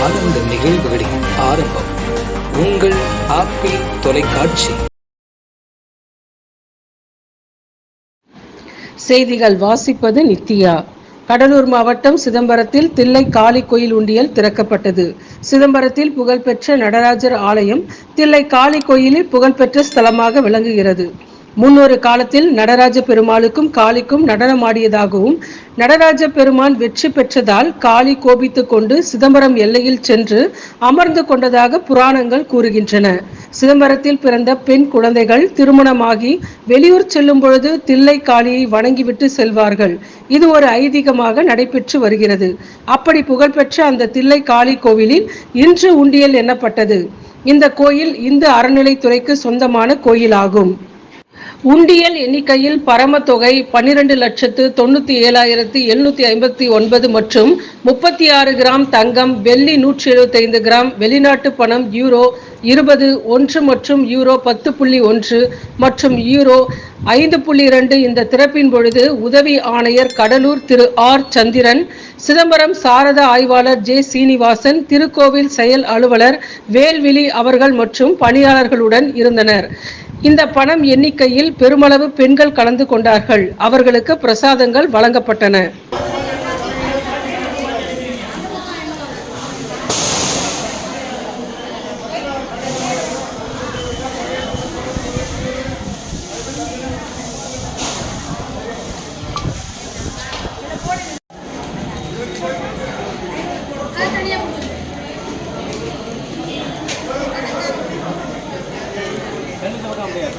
ஆனந்த நிகழ்வுகளின் ஆரம்பம். உங்கள் ஆப்பிள் தொலைக்காட்சி. செய்திகள் வாசிப்பது நித்யா. கடலூர் மாவட்டம் சிதம்பரத்தில் தில்லை காளி கோயில் உண்டியல் திறக்கப்பட்டது. சிதம்பரத்தில் புகழ்பெற்ற நடராஜர் ஆலயம் தில்லை காளி கோயிலில் புகழ்பெற்ற ஸ்தலமாக விளங்குகிறது. முன்னொரு காலத்தில் நடராஜ பெருமாளுக்கும் காளிக்கும் நடனமாடியதாகவும் நடராஜ பெருமான் வெற்றி பெற்றதால் காளி கோபித்துக் கொண்டு சிதம்பரம் எல்லையில் சென்று அமர்ந்து கொண்டதாக புராணங்கள் கூறுகின்றன. சிதம்பரத்தில் பிறந்த பெண் குழந்தைகள் திருமணமாகி வெளியூர் செல்லும் பொழுது தில்லை காளியை வணங்கிவிட்டு செல்வார்கள். இது ஒரு ஐதீகமாக நடைபெற்று வருகிறது. அப்படி புகழ்பெற்ற அந்த தில்லை காளி கோவிலில் இன்று உண்டியல் எண்ணப்பட்டது இந்த கோயில் இந்து அறநிலைத்துறைக்கு சொந்தமான கோயிலாகும். உண்டியல் எண்ணிக்கையில் பரம தொகை பன்னிரண்டு லட்சத்து தொண்ணூத்தி ஏழாயிரத்தி எழுநூத்தி ஐம்பத்தி ஒன்பது மற்றும் முப்பத்தி ஆறு கிராம் தங்கம் வெள்ளி நூற்றி எழுபத்தி ஐந்து கிராம் வெளிநாட்டு பணம் யூரோ இருபது ஒன்று மற்றும் யூரோ பத்து புள்ளி ஒன்று மற்றும் யூரோ ஐந்து புள்ளி இரண்டு இந்த திறப்பின் பொழுது உதவி ஆணையர் கடலூர் திரு ஆர் சந்திரன் சிதம்பரம் சாரதா ஆய்வாளர் ஜே சீனிவாசன் திருக்கோவில் செயல் அலுவலர் வேல்விழி அவர்கள் மற்றும் பணியாளர்களுடன் இருந்தனர். இந்த பணம் எண்ணிக்கையில் பெருமளவு பெண்கள் கலந்து கொண்டார்கள். அவர்களுக்கு பிரசாதங்கள் வழங்கப்பட்டன. முடியாது